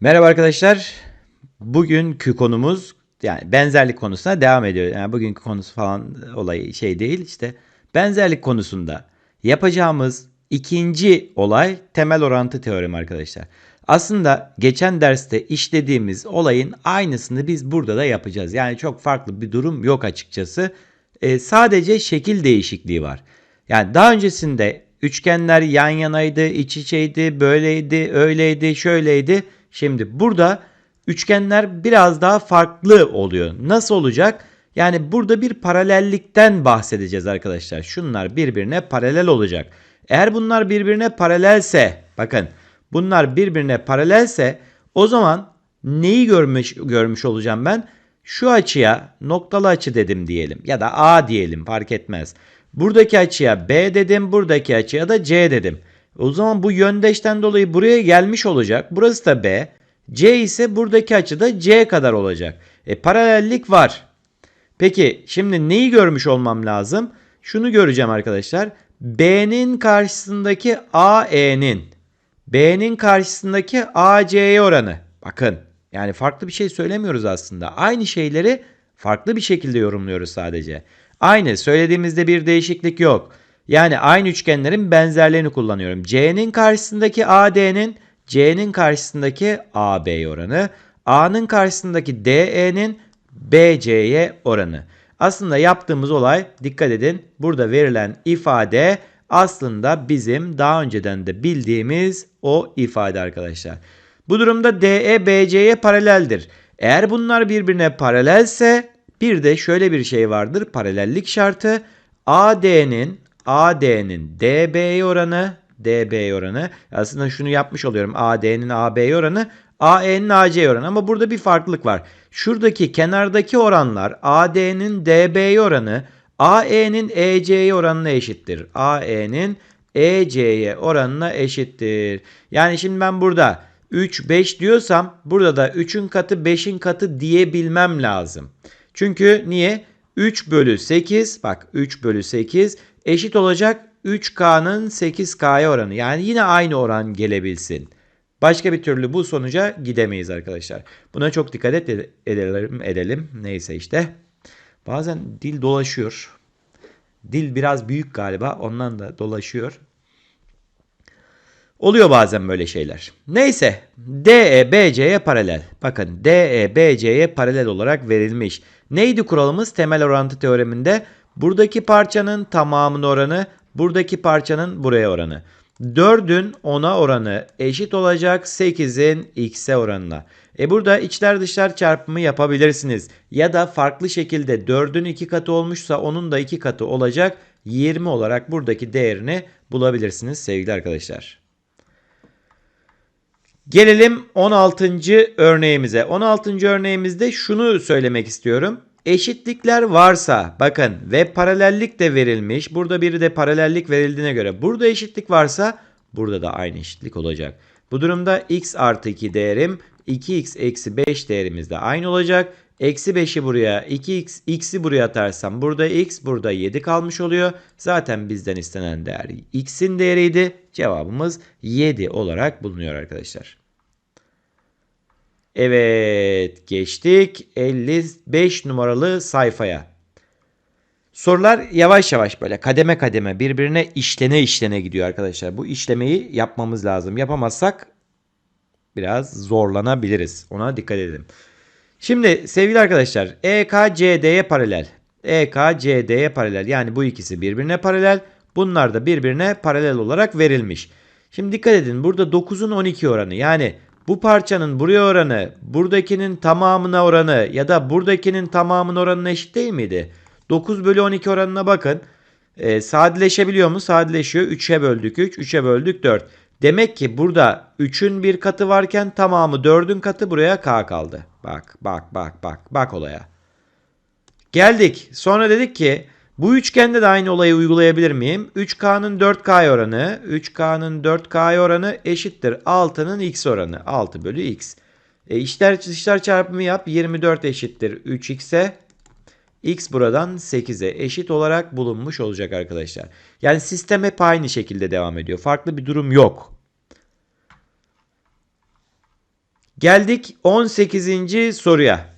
Merhaba arkadaşlar. Bugünkü konumuz yani benzerlik konusuna devam ediyor. Yani bugünkü konusu falan olayı şey değil işte benzerlik konusunda yapacağımız ikinci olay temel orantı teoremi arkadaşlar. Aslında geçen derste işlediğimiz olayın aynısını biz burada da yapacağız. Yani çok farklı bir durum yok açıkçası. Ee, sadece şekil değişikliği var. Yani daha öncesinde üçgenler yan yanaydı, iç içeydi, böyleydi, öyleydi, şöyleydi. Şimdi burada üçgenler biraz daha farklı oluyor. Nasıl olacak? Yani burada bir paralellikten bahsedeceğiz arkadaşlar. Şunlar birbirine paralel olacak. Eğer bunlar birbirine paralelse, bakın bunlar birbirine paralelse o zaman neyi görmüş görmüş olacağım ben? Şu açıya noktalı açı dedim diyelim ya da A diyelim fark etmez. Buradaki açıya B dedim, buradaki açıya da C dedim. O zaman bu yöndeşten dolayı buraya gelmiş olacak. Burası da B. C ise buradaki açı da C kadar olacak. E paralellik var. Peki şimdi neyi görmüş olmam lazım? Şunu göreceğim arkadaşlar. B'nin karşısındaki AE'nin B'nin karşısındaki AC'ye oranı. Bakın yani farklı bir şey söylemiyoruz aslında. Aynı şeyleri farklı bir şekilde yorumluyoruz sadece. Aynı söylediğimizde bir değişiklik yok. Yani aynı üçgenlerin benzerlerini kullanıyorum. C'nin karşısındaki AD'nin C'nin karşısındaki AB oranı, A'nın karşısındaki DE'nin BC'ye oranı. Aslında yaptığımız olay dikkat edin burada verilen ifade aslında bizim daha önceden de bildiğimiz o ifade arkadaşlar. Bu durumda DE BC'ye paraleldir. Eğer bunlar birbirine paralelse bir de şöyle bir şey vardır paralellik şartı AD'nin AD'nin DB'ye oranı DB oranı. Aslında şunu yapmış oluyorum. AD'nin AB oranı, AE'nin AC oranı ama burada bir farklılık var. Şuradaki kenardaki oranlar AD'nin DB oranı AE'nin EC'ye oranına eşittir. AE'nin EC'ye oranına eşittir. Yani şimdi ben burada 3 5 diyorsam burada da 3'ün katı 5'in katı diyebilmem lazım. Çünkü niye? 3 bölü 8 bak 3 bölü 8 eşit olacak 3K'nın 8K'ya oranı. Yani yine aynı oran gelebilsin. Başka bir türlü bu sonuca gidemeyiz arkadaşlar. Buna çok dikkat et edelim, edelim. Neyse işte. Bazen dil dolaşıyor. Dil biraz büyük galiba. Ondan da dolaşıyor. Oluyor bazen böyle şeyler. Neyse. DE BC'ye paralel. Bakın DE BC'ye paralel olarak verilmiş. Neydi kuralımız temel orantı teoreminde? Buradaki parçanın tamamının oranı buradaki parçanın buraya oranı. 4'ün 10'a oranı eşit olacak 8'in x'e oranına. E burada içler dışlar çarpımı yapabilirsiniz. Ya da farklı şekilde 4'ün 2 katı olmuşsa onun da 2 katı olacak 20 olarak buradaki değerini bulabilirsiniz sevgili arkadaşlar. Gelelim 16. örneğimize. 16. örneğimizde şunu söylemek istiyorum. Eşitlikler varsa bakın ve paralellik de verilmiş. Burada biri de paralellik verildiğine göre burada eşitlik varsa burada da aynı eşitlik olacak. Bu durumda x artı 2 değerim 2x eksi 5 değerimiz de aynı olacak. Eksi 5'i buraya 2x x'i buraya atarsam burada x burada 7 kalmış oluyor. Zaten bizden istenen değer x'in değeriydi. Cevabımız 7 olarak bulunuyor arkadaşlar. Evet geçtik 55 numaralı sayfaya. Sorular yavaş yavaş böyle kademe kademe birbirine işlene işlene gidiyor arkadaşlar. Bu işlemeyi yapmamız lazım. Yapamazsak biraz zorlanabiliriz. Ona dikkat edelim. Şimdi sevgili arkadaşlar EKCD'ye paralel. EKCD'ye paralel yani bu ikisi birbirine paralel. Bunlar da birbirine paralel olarak verilmiş. Şimdi dikkat edin burada 9'un 12 oranı yani bu parçanın buraya oranı buradakinin tamamına oranı ya da buradakinin tamamının oranına eşit değil miydi? 9 bölü 12 oranına bakın. E, sadeleşebiliyor mu? Sadeleşiyor. 3'e böldük 3, 3'e böldük 4. Demek ki burada 3'ün bir katı varken tamamı 4'ün katı buraya k kaldı. Bak bak bak bak bak olaya. Geldik. Sonra dedik ki bu üçgende de aynı olayı uygulayabilir miyim? 3K'nın 4K oranı, 3K'nın 4K oranı eşittir 6'nın x oranı. 6 bölü x. E içler dışlar çarpımı yap. 24 eşittir 3x'e. x buradan 8'e eşit olarak bulunmuş olacak arkadaşlar. Yani sistem hep aynı şekilde devam ediyor. Farklı bir durum yok. Geldik 18. soruya.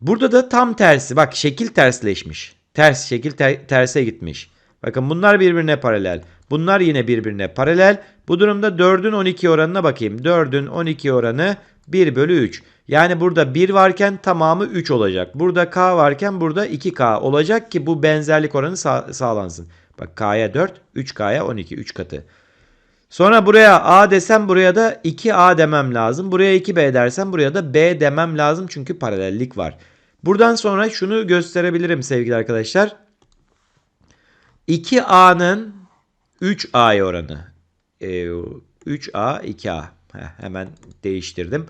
Burada da tam tersi. Bak şekil tersleşmiş. Ters şekil ter- terse gitmiş. Bakın bunlar birbirine paralel. Bunlar yine birbirine paralel. Bu durumda 4'ün 12 oranına bakayım. 4'ün 12 oranı 1 bölü 3. Yani burada 1 varken tamamı 3 olacak. Burada k varken burada 2k olacak ki bu benzerlik oranı sağ- sağlansın. Bak k'ya 4, 3k'ya 12, 3 katı. Sonra buraya A desem buraya da 2A demem lazım. Buraya 2B dersem buraya da B demem lazım çünkü paralellik var. Buradan sonra şunu gösterebilirim sevgili arkadaşlar. 2A'nın 3A'ya oranı. Ee, 3A 2A. Heh, hemen değiştirdim.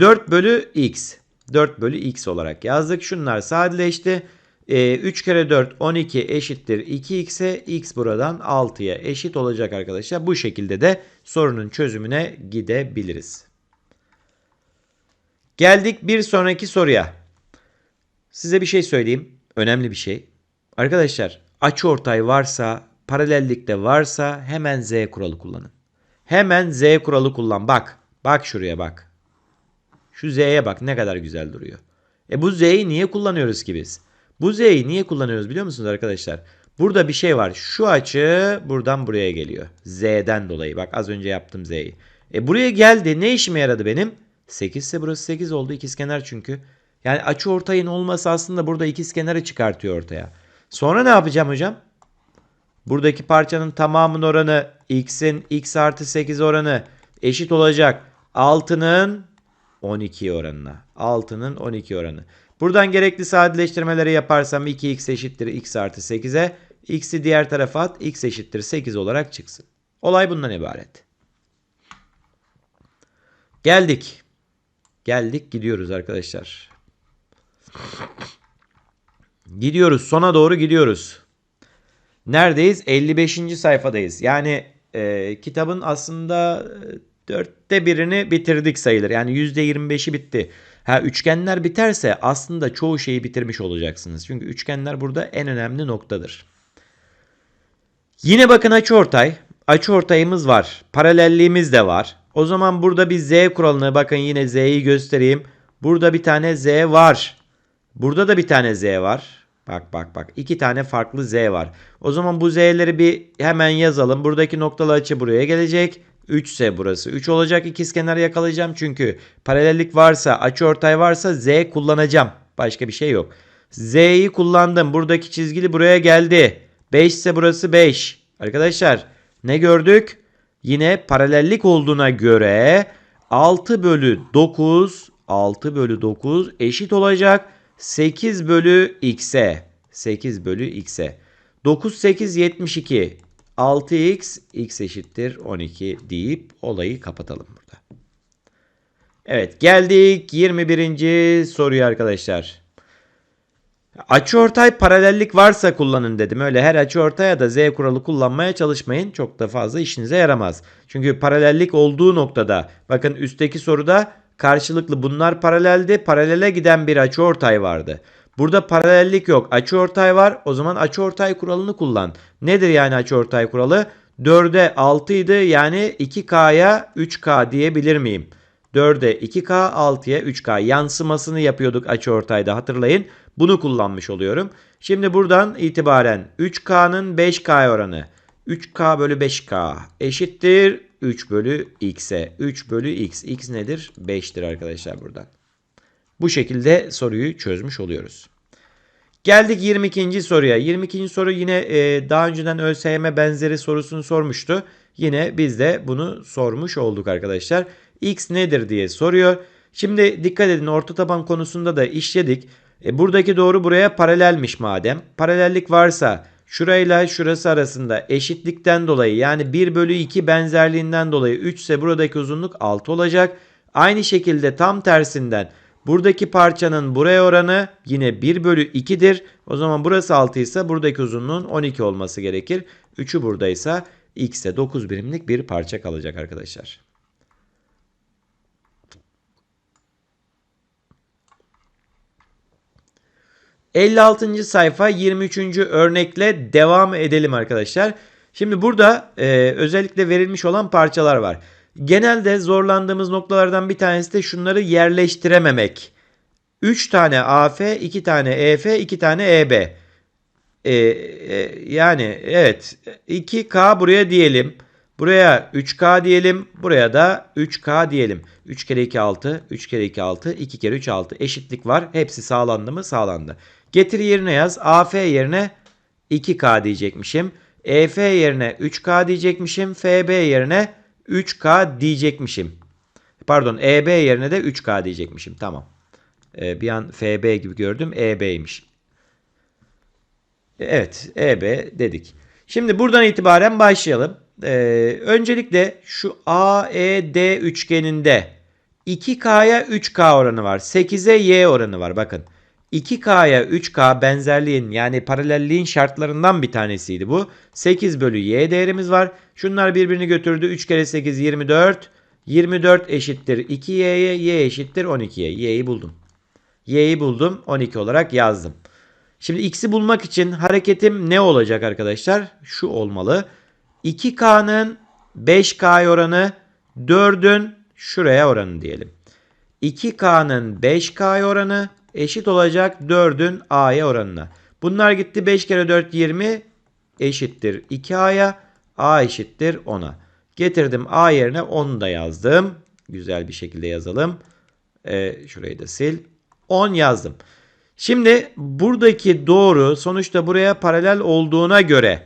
4 bölü X. 4 bölü X olarak yazdık. Şunlar sadeleşti. Ee, 3 kere 4 12 eşittir 2x'e x buradan 6'ya eşit olacak arkadaşlar. Bu şekilde de sorunun çözümüne gidebiliriz. Geldik bir sonraki soruya. Size bir şey söyleyeyim. Önemli bir şey. Arkadaşlar açıortay varsa, paralellikte varsa hemen z kuralı kullanın. Hemen z kuralı kullan. Bak. Bak şuraya bak. Şu z'ye bak ne kadar güzel duruyor. E bu z'yi niye kullanıyoruz ki biz? Bu z'yi niye kullanıyoruz biliyor musunuz arkadaşlar? Burada bir şey var. Şu açı buradan buraya geliyor. Z'den dolayı. Bak az önce yaptım z'yi. E buraya geldi. Ne işime yaradı benim? 8 ise burası 8 oldu. ikizkenar çünkü. Yani açı ortayın olması aslında burada ikizkenarı çıkartıyor ortaya. Sonra ne yapacağım hocam? Buradaki parçanın tamamının oranı x'in x artı 8 oranı eşit olacak. 6'nın 12 oranına. 6'nın 12 oranı. Buradan gerekli sadeleştirmeleri yaparsam 2x eşittir x artı 8'e. x'i diğer tarafa at. x eşittir 8 olarak çıksın. Olay bundan ibaret. Geldik. Geldik gidiyoruz arkadaşlar. Gidiyoruz. Sona doğru gidiyoruz. Neredeyiz? 55. sayfadayız. Yani e, kitabın aslında e, dörtte birini bitirdik sayılır. Yani %25'i bitti. Ha üçgenler biterse aslında çoğu şeyi bitirmiş olacaksınız. Çünkü üçgenler burada en önemli noktadır. Yine bakın açıortay. Açıortayımız var. Paralelliğimiz de var. O zaman burada bir z kuralını bakın yine z'yi göstereyim. Burada bir tane z var. Burada da bir tane z var. Bak bak bak. iki tane farklı z var. O zaman bu z'leri bir hemen yazalım. Buradaki noktalı açı buraya gelecek. 3 ise burası 3 olacak. İkizkenar yakalayacağım çünkü paralellik varsa, açıortay varsa z kullanacağım. Başka bir şey yok. Z'yi kullandım. Buradaki çizgili buraya geldi. 5 ise burası 5. Arkadaşlar ne gördük? Yine paralellik olduğuna göre 6 bölü 9 6 bölü 9 eşit olacak 8 bölü x'e. 8 bölü x'e. 9 8 72. 6x x eşittir 12 deyip olayı kapatalım burada. Evet geldik 21. soruya arkadaşlar. Açıortay paralellik varsa kullanın dedim. Öyle her açıortaya da z kuralı kullanmaya çalışmayın. Çok da fazla işinize yaramaz. Çünkü paralellik olduğu noktada bakın üstteki soruda karşılıklı bunlar paraleldi. Paralele giden bir açıortay vardı. Burada paralellik yok. Açıortay var. O zaman açıortay kuralını kullan. Nedir yani açıortay kuralı? 4'e 6 idi. Yani 2K'ya 3K diyebilir miyim? 4'e 2K, 6'ya 3K yansımasını yapıyorduk açıortayda hatırlayın. Bunu kullanmış oluyorum. Şimdi buradan itibaren 3K'nın 5K oranı 3K bölü 5K eşittir 3 bölü X'e. 3 bölü X. X nedir? 5'tir arkadaşlar buradan. Bu şekilde soruyu çözmüş oluyoruz. Geldik 22. soruya. 22. soru yine e, daha önceden ÖSYM benzeri sorusunu sormuştu. Yine biz de bunu sormuş olduk arkadaşlar. X nedir diye soruyor. Şimdi dikkat edin orta taban konusunda da işledik. E, buradaki doğru buraya paralelmiş madem. Paralellik varsa şurayla şurası arasında eşitlikten dolayı yani 1 bölü 2 benzerliğinden dolayı 3 ise buradaki uzunluk 6 olacak. Aynı şekilde tam tersinden buradaki parçanın buraya oranı yine 1 bölü 2'dir. O zaman burası 6 ise buradaki uzunluğun 12 olması gerekir. 3'ü buradaysa x'e 9 birimlik bir parça kalacak arkadaşlar. ...56. sayfa 23. örnekle devam edelim arkadaşlar. Şimdi burada e, özellikle verilmiş olan parçalar var. Genelde zorlandığımız noktalardan bir tanesi de şunları yerleştirememek. 3 tane AF, 2 tane EF, 2 tane EB. Ee, e, yani evet 2K buraya diyelim. Buraya 3K diyelim. Buraya da 3K diyelim. 3 kere 2 6. 3 kere 2 6. 2 kere 3 6. Eşitlik var. Hepsi sağlandı mı? Sağlandı. Getir yerine yaz. AF yerine 2K diyecekmişim. EF yerine 3K diyecekmişim. FB yerine 3K diyecekmişim. Pardon EB yerine de 3K diyecekmişim. Tamam. Ee, bir an FB gibi gördüm. EB'ymiş. Evet, EB dedik. Şimdi buradan itibaren başlayalım. Ee, öncelikle şu AED üçgeninde 2K'ya 3K oranı var. 8'e Y oranı var. Bakın. 2K'ya 3K benzerliğin yani paralelliğin şartlarından bir tanesiydi bu. 8 bölü Y değerimiz var. Şunlar birbirini götürdü. 3 kere 8 24. 24 eşittir 2Y'ye. Y eşittir 12'ye. Y'yi buldum. Y'yi buldum. 12 olarak yazdım. Şimdi x'i bulmak için hareketim ne olacak arkadaşlar? Şu olmalı. 2K'nın 5K oranı 4'ün şuraya oranı diyelim. 2K'nın 5K oranı eşit olacak 4'ün A'ya oranına. Bunlar gitti 5 kere 4 20 eşittir 2A'ya. A eşittir 10'a. Getirdim A yerine 10'u da yazdım. Güzel bir şekilde yazalım. Ee, şurayı da sil. 10 yazdım. Şimdi buradaki doğru sonuçta buraya paralel olduğuna göre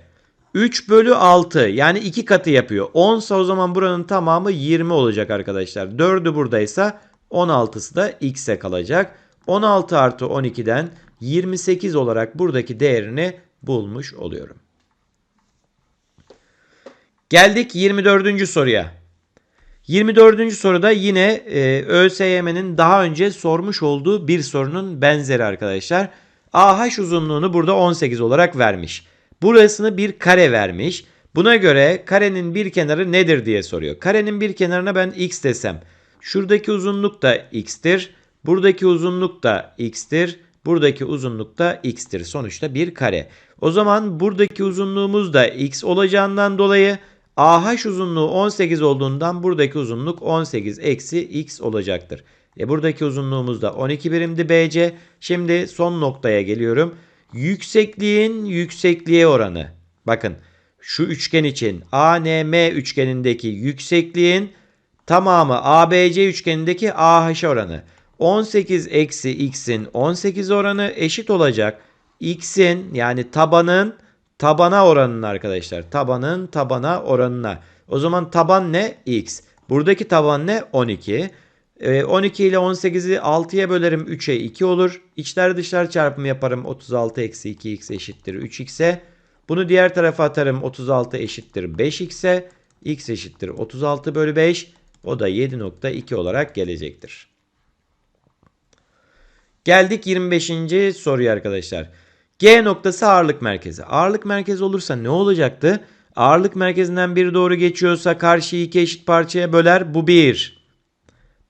3 bölü 6 yani 2 katı yapıyor. 10 ise o zaman buranın tamamı 20 olacak arkadaşlar. 4'ü buradaysa 16'sı da x'e kalacak. 16 artı 12'den 28 olarak buradaki değerini bulmuş oluyorum. Geldik 24. soruya. 24. soruda yine e, ÖSYM'nin daha önce sormuş olduğu bir sorunun benzeri arkadaşlar. AH uzunluğunu burada 18 olarak vermiş. Burasını bir kare vermiş. Buna göre karenin bir kenarı nedir diye soruyor. Karenin bir kenarına ben x desem. Şuradaki uzunluk da x'tir. Buradaki uzunluk da x'tir. Buradaki uzunluk da x'tir. Sonuçta bir kare. O zaman buradaki uzunluğumuz da x olacağından dolayı AH uzunluğu 18 olduğundan buradaki uzunluk 18 eksi x olacaktır. E buradaki uzunluğumuz da 12 birimdi BC. Şimdi son noktaya geliyorum. Yüksekliğin yüksekliğe oranı. Bakın şu üçgen için ANM üçgenindeki yüksekliğin tamamı ABC üçgenindeki AH oranı. 18 eksi x'in 18 oranı eşit olacak. x'in yani tabanın tabana oranına arkadaşlar. Tabanın tabana oranına. O zaman taban ne? X. Buradaki taban ne? 12. Ee, 12 ile 18'i 6'ya bölerim 3'e 2 olur. İçler dışlar çarpımı yaparım. 36 eksi 2x eşittir 3x'e. Bunu diğer tarafa atarım. 36 eşittir 5x'e. x eşittir 36 bölü 5. O da 7.2 olarak gelecektir. Geldik 25. soruya arkadaşlar. G noktası ağırlık merkezi. Ağırlık merkezi olursa ne olacaktı? Ağırlık merkezinden biri doğru geçiyorsa karşıyı iki eşit parçaya böler. Bu bir.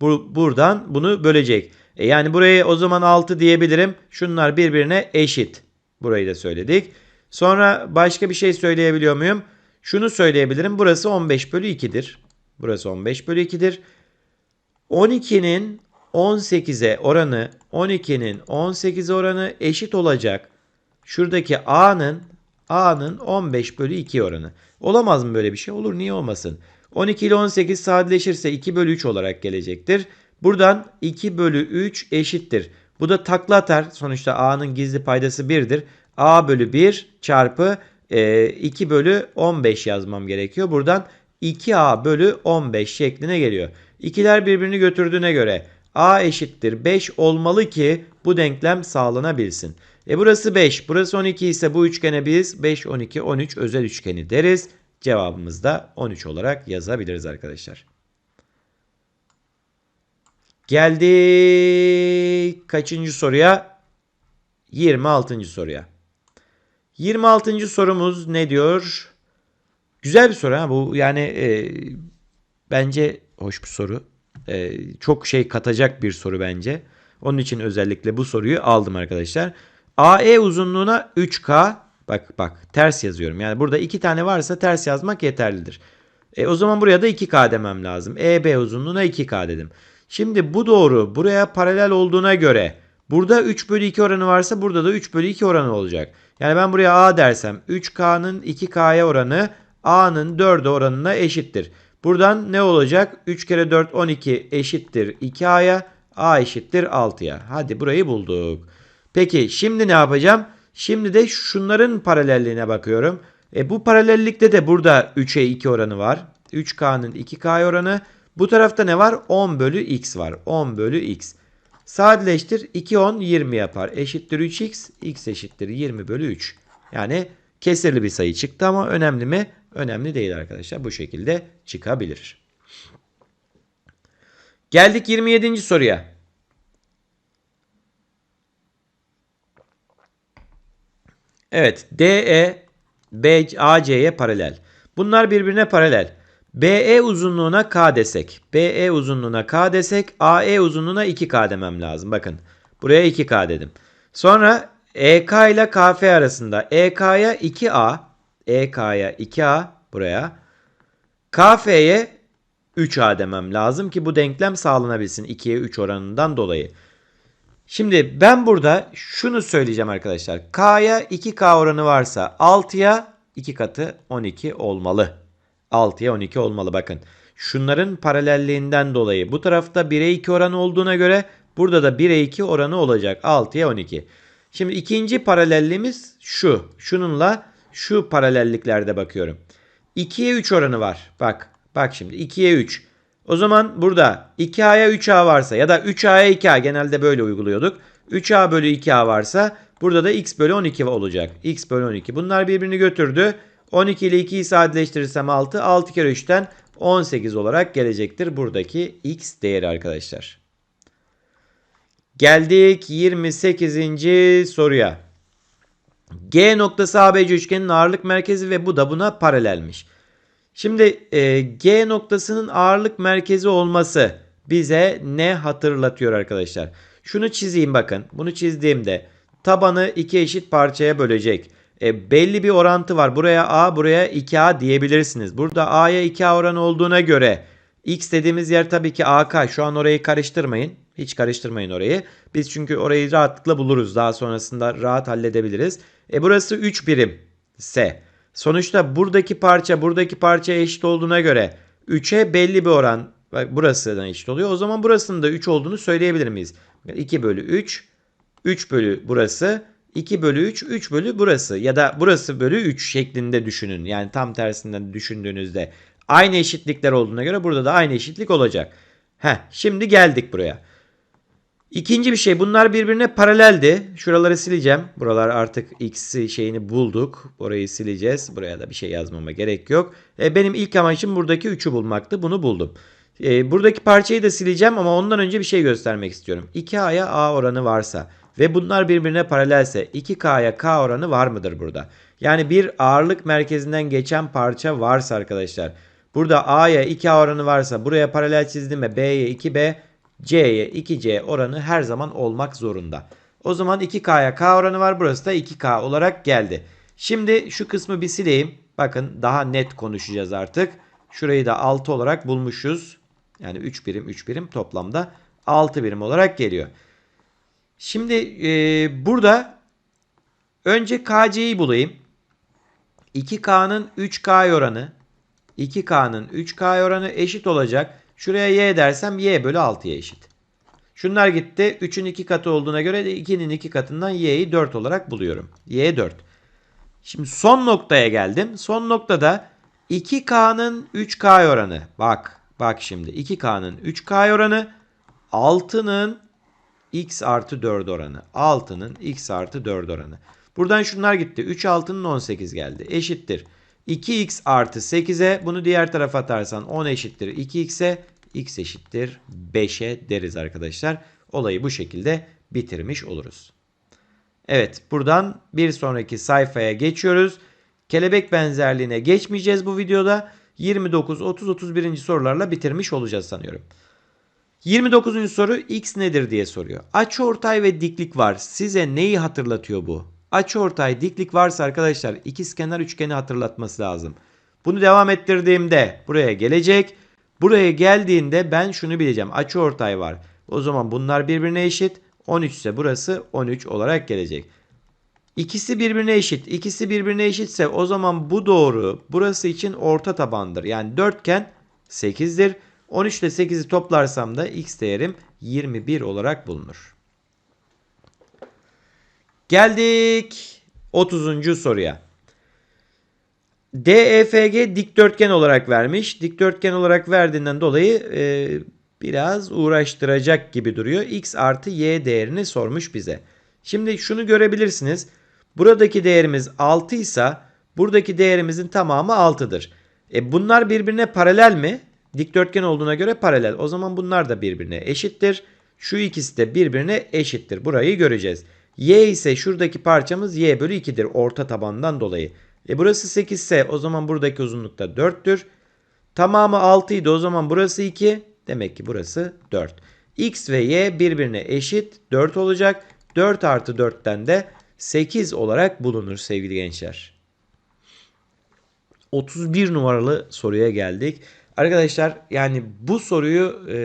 Bu, buradan bunu bölecek. E yani buraya o zaman 6 diyebilirim. Şunlar birbirine eşit. Burayı da söyledik. Sonra başka bir şey söyleyebiliyor muyum? Şunu söyleyebilirim. Burası 15 bölü 2'dir. Burası 15 bölü 2'dir. 12'nin 18'e oranı 12'nin 18 oranı eşit olacak. Şuradaki A'nın A'nın 15 bölü 2 oranı. Olamaz mı böyle bir şey? Olur niye olmasın? 12 ile 18 sadeleşirse 2 bölü 3 olarak gelecektir. Buradan 2 bölü 3 eşittir. Bu da takla atar. Sonuçta A'nın gizli paydası 1'dir. A bölü 1 çarpı e, 2 bölü 15 yazmam gerekiyor. Buradan 2A bölü 15 şekline geliyor. İkiler birbirini götürdüğüne göre A eşittir 5 olmalı ki bu denklem sağlanabilsin. E burası 5, burası 12 ise bu üçgene biz 5, 12, 13 özel üçgeni deriz. Cevabımız da 13 olarak yazabiliriz arkadaşlar. Geldik kaçıncı soruya? 26. soruya. 26. sorumuz ne diyor? Güzel bir soru ha bu yani e, bence hoş bir soru. E, çok şey katacak bir soru bence. Onun için özellikle bu soruyu aldım arkadaşlar. AE uzunluğuna 3K bak bak ters yazıyorum. Yani burada iki tane varsa ters yazmak yeterlidir. E, o zaman buraya da 2K demem lazım. EB uzunluğuna 2K dedim. Şimdi bu doğru buraya paralel olduğuna göre burada 3 bölü 2 oranı varsa burada da 3 bölü 2 oranı olacak. Yani ben buraya A dersem 3K'nın 2K'ya oranı A'nın 4'e oranına eşittir. Buradan ne olacak? 3 kere 4 12 eşittir 2A'ya. A eşittir 6'ya. Hadi burayı bulduk. Peki şimdi ne yapacağım? Şimdi de şunların paralelliğine bakıyorum. E bu paralellikte de burada 3'e 2 oranı var. 3K'nın 2K oranı. Bu tarafta ne var? 10 bölü X var. 10 bölü X. Sadeleştir 2 10 20 yapar. Eşittir 3X. X eşittir 20 bölü 3. Yani kesirli bir sayı çıktı ama önemli mi? Önemli değil arkadaşlar. Bu şekilde çıkabilir. Geldik 27. soruya. Evet. DE AC'ye paralel. Bunlar birbirine paralel. BE uzunluğuna K desek. BE uzunluğuna K desek. AE uzunluğuna 2K demem lazım. Bakın. Buraya 2K dedim. Sonra EK ile KF arasında. EK'ya 2A. EK'ya 2A. Buraya. KF'ye 3A demem lazım ki bu denklem sağlanabilsin. 2'ye 3 oranından dolayı. Şimdi ben burada şunu söyleyeceğim arkadaşlar. K'ya 2K oranı varsa 6'ya 2 katı 12 olmalı. 6'ya 12 olmalı bakın. Şunların paralelliğinden dolayı bu tarafta 1'e 2 oranı olduğuna göre burada da 1'e 2 oranı olacak. 6'ya 12. Şimdi ikinci paralelliğimiz şu. Şununla şu paralelliklerde bakıyorum. 2'ye 3 oranı var. Bak. Bak şimdi 2'ye 3. O zaman burada 2A'ya 3A varsa ya da 3A'ya 2A genelde böyle uyguluyorduk. 3A bölü 2A varsa burada da x bölü 12 olacak. x bölü 12. Bunlar birbirini götürdü. 12 ile 2'yi sadeleştirirsem 6. 6 kere 3'ten 18 olarak gelecektir buradaki x değeri arkadaşlar. Geldik 28. soruya. G noktası ABC üçgenin ağırlık merkezi ve bu da buna paralelmiş. Şimdi e, G noktasının ağırlık merkezi olması bize ne hatırlatıyor arkadaşlar? Şunu çizeyim bakın. Bunu çizdiğimde tabanı iki eşit parçaya bölecek. E, belli bir orantı var. Buraya A, buraya 2A diyebilirsiniz. Burada A'ya 2A oranı olduğuna göre X dediğimiz yer tabii ki AK. Şu an orayı karıştırmayın. Hiç karıştırmayın orayı. Biz çünkü orayı rahatlıkla buluruz. Daha sonrasında rahat halledebiliriz. E burası 3 birim S. Sonuçta buradaki parça buradaki parçaya eşit olduğuna göre 3'e belli bir oran bak burasından eşit oluyor. O zaman burasının da 3 olduğunu söyleyebilir miyiz? 2 bölü 3, 3 bölü burası, 2 bölü 3, 3 bölü burası ya da burası bölü 3 şeklinde düşünün. Yani tam tersinden düşündüğünüzde aynı eşitlikler olduğuna göre burada da aynı eşitlik olacak. Heh, şimdi geldik buraya. İkinci bir şey bunlar birbirine paraleldi. Şuraları sileceğim. Buralar artık x şeyini bulduk. Burayı sileceğiz. Buraya da bir şey yazmama gerek yok. E, benim ilk amacım buradaki 3'ü bulmaktı. Bunu buldum. E, buradaki parçayı da sileceğim ama ondan önce bir şey göstermek istiyorum. 2a'ya a oranı varsa ve bunlar birbirine paralelse 2k'ya k oranı var mıdır burada? Yani bir ağırlık merkezinden geçen parça varsa arkadaşlar. Burada a'ya 2a oranı varsa buraya paralel çizdim ve b'ye 2b C'ye 2C oranı her zaman olmak zorunda. O zaman 2K'ya K oranı var. Burası da 2K olarak geldi. Şimdi şu kısmı bir sileyim. Bakın daha net konuşacağız artık. Şurayı da 6 olarak bulmuşuz. Yani 3 birim 3 birim toplamda 6 birim olarak geliyor. Şimdi e, burada önce KC'yi bulayım. 2K'nın 3K oranı 2K'nın 3K oranı eşit olacak. Şuraya y dersem y bölü 6'ya eşit. Şunlar gitti. 3'ün 2 katı olduğuna göre de 2'nin 2 katından y'yi 4 olarak buluyorum. y 4. Şimdi son noktaya geldim. Son noktada 2k'nın 3k oranı. Bak bak şimdi 2k'nın 3k oranı 6'nın x artı 4 oranı. 6'nın x artı 4 oranı. Buradan şunlar gitti. 3 6'nın 18 geldi. Eşittir. 2x artı 8'e bunu diğer tarafa atarsan 10 eşittir 2x'e x eşittir 5'e deriz arkadaşlar. Olayı bu şekilde bitirmiş oluruz. Evet buradan bir sonraki sayfaya geçiyoruz. Kelebek benzerliğine geçmeyeceğiz bu videoda. 29, 30, 31. sorularla bitirmiş olacağız sanıyorum. 29. soru x nedir diye soruyor. Açıortay ve diklik var. Size neyi hatırlatıyor bu? Açıortay diklik varsa arkadaşlar ikizkenar üçgeni hatırlatması lazım. Bunu devam ettirdiğimde buraya gelecek. Buraya geldiğinde ben şunu bileceğim. Açı ortay var. O zaman bunlar birbirine eşit. 13 ise burası 13 olarak gelecek. İkisi birbirine eşit. İkisi birbirine eşitse o zaman bu doğru burası için orta tabandır. Yani dörtgen 8'dir. 13 ile 8'i toplarsam da x değerim 21 olarak bulunur. Geldik 30. soruya. DEFG dikdörtgen olarak vermiş. Dikdörtgen olarak verdiğinden dolayı e, biraz uğraştıracak gibi duruyor. X artı Y değerini sormuş bize. Şimdi şunu görebilirsiniz. Buradaki değerimiz 6 ise buradaki değerimizin tamamı 6'dır. E bunlar birbirine paralel mi? Dikdörtgen olduğuna göre paralel. O zaman bunlar da birbirine eşittir. Şu ikisi de birbirine eşittir. Burayı göreceğiz. Y ise şuradaki parçamız y bölü 2'dir orta tabandan dolayı. E burası 8 ise o zaman buradaki uzunluk da 4'tür. Tamamı 6 idi o zaman burası 2. Demek ki burası 4. X ve Y birbirine eşit 4 olacak. 4 artı 4'ten de 8 olarak bulunur sevgili gençler. 31 numaralı soruya geldik. Arkadaşlar yani bu soruyu e,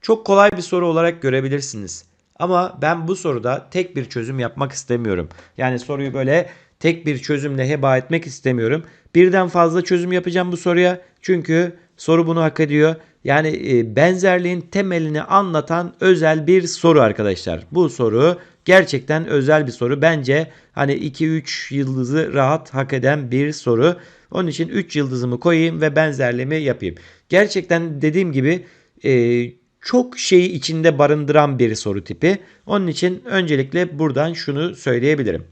çok kolay bir soru olarak görebilirsiniz. Ama ben bu soruda tek bir çözüm yapmak istemiyorum. Yani soruyu böyle tek bir çözümle heba etmek istemiyorum. Birden fazla çözüm yapacağım bu soruya. Çünkü soru bunu hak ediyor. Yani e, benzerliğin temelini anlatan özel bir soru arkadaşlar. Bu soru gerçekten özel bir soru. Bence hani 2-3 yıldızı rahat hak eden bir soru. Onun için 3 yıldızımı koyayım ve benzerliğimi yapayım. Gerçekten dediğim gibi e, çok şeyi içinde barındıran bir soru tipi. Onun için öncelikle buradan şunu söyleyebilirim.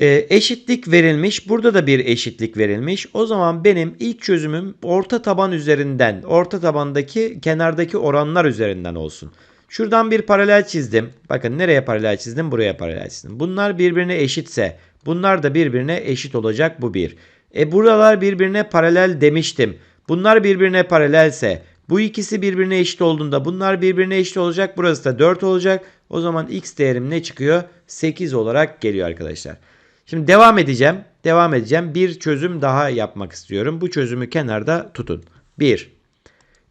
E, eşitlik verilmiş. Burada da bir eşitlik verilmiş. O zaman benim ilk çözümüm orta taban üzerinden, orta tabandaki kenardaki oranlar üzerinden olsun. Şuradan bir paralel çizdim. Bakın nereye paralel çizdim? Buraya paralel çizdim. Bunlar birbirine eşitse bunlar da birbirine eşit olacak bu bir. E buralar birbirine paralel demiştim. Bunlar birbirine paralelse bu ikisi birbirine eşit olduğunda bunlar birbirine eşit olacak. Burası da 4 olacak. O zaman x değerim ne çıkıyor? 8 olarak geliyor arkadaşlar. Şimdi devam edeceğim. Devam edeceğim. Bir çözüm daha yapmak istiyorum. Bu çözümü kenarda tutun. 1.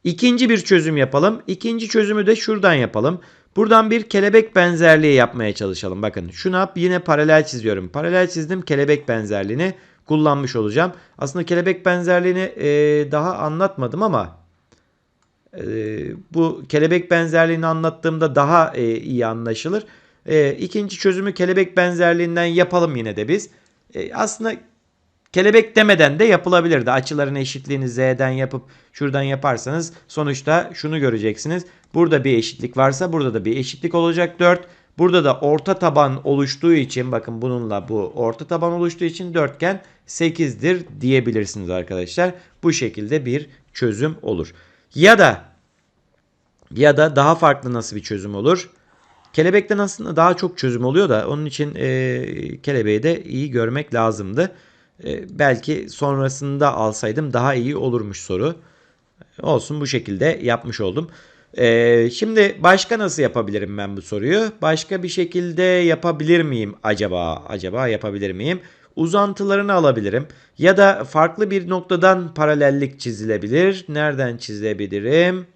İkinci bir çözüm yapalım. İkinci çözümü de şuradan yapalım. Buradan bir kelebek benzerliği yapmaya çalışalım. Bakın şunu yap yine paralel çiziyorum. Paralel çizdim kelebek benzerliğini kullanmış olacağım. Aslında kelebek benzerliğini e, daha anlatmadım ama bu kelebek benzerliğini anlattığımda daha e, iyi anlaşılır. E, ikinci çözümü kelebek benzerliğinden yapalım yine de biz. E, aslında kelebek demeden de yapılabilirdi. Açıların eşitliğini z'den yapıp şuradan yaparsanız sonuçta şunu göreceksiniz. Burada bir eşitlik varsa burada da bir eşitlik olacak 4. Burada da orta taban oluştuğu için bakın bununla bu orta taban oluştuğu için dörtgen 8'dir diyebilirsiniz arkadaşlar. Bu şekilde bir çözüm olur. Ya da ya da daha farklı nasıl bir çözüm olur? Kelebekten aslında daha çok çözüm oluyor da onun için e, kelebeği de iyi görmek lazımdı. E, belki sonrasında alsaydım daha iyi olurmuş soru. Olsun bu şekilde yapmış oldum. E, şimdi başka nasıl yapabilirim ben bu soruyu? Başka bir şekilde yapabilir miyim acaba? Acaba yapabilir miyim? Uzantılarını alabilirim. Ya da farklı bir noktadan paralellik çizilebilir. Nereden çizebilirim?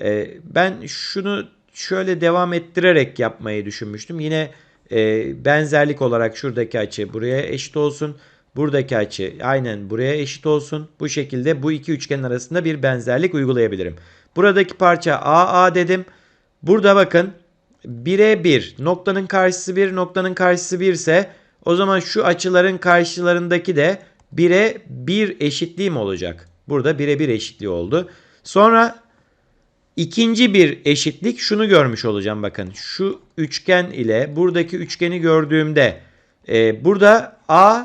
E, ben şunu şöyle devam ettirerek yapmayı düşünmüştüm. Yine e, benzerlik olarak şuradaki açı buraya eşit olsun. Buradaki açı aynen buraya eşit olsun. Bu şekilde bu iki üçgen arasında bir benzerlik uygulayabilirim. Buradaki parça AA dedim. Burada bakın 1'e 1 noktanın karşısı 1 noktanın karşısı 1 ise o zaman şu açıların karşılarındaki de 1'e 1 eşitliğim olacak. Burada 1'e 1 eşitliği oldu. Sonra İkinci bir eşitlik şunu görmüş olacağım bakın. Şu üçgen ile buradaki üçgeni gördüğümde e, burada A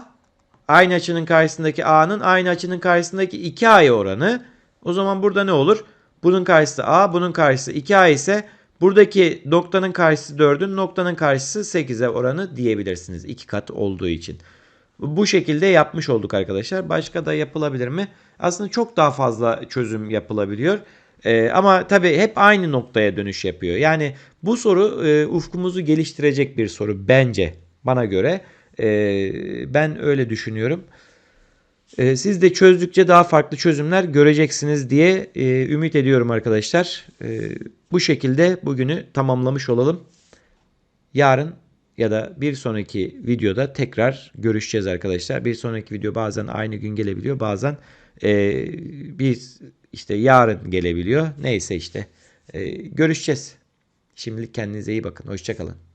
aynı açının karşısındaki A'nın aynı açının karşısındaki 2A'ya oranı. O zaman burada ne olur? Bunun karşısı A, bunun karşısı 2A ise buradaki noktanın karşısı 4'ün, noktanın karşısı 8'e oranı diyebilirsiniz. iki kat olduğu için. Bu şekilde yapmış olduk arkadaşlar. Başka da yapılabilir mi? Aslında çok daha fazla çözüm yapılabiliyor. Ee, ama tabii hep aynı noktaya dönüş yapıyor. Yani bu soru e, ufkumuzu geliştirecek bir soru bence bana göre. E, ben öyle düşünüyorum. Ee, siz de çözdükçe daha farklı çözümler göreceksiniz diye e, ümit ediyorum arkadaşlar. Ee, bu şekilde bugünü tamamlamış olalım. Yarın ya da bir sonraki videoda tekrar görüşeceğiz arkadaşlar. Bir sonraki video bazen aynı gün gelebiliyor. Bazen e, biz işte yarın gelebiliyor. Neyse işte e, görüşeceğiz. Şimdilik kendinize iyi bakın. Hoşçakalın.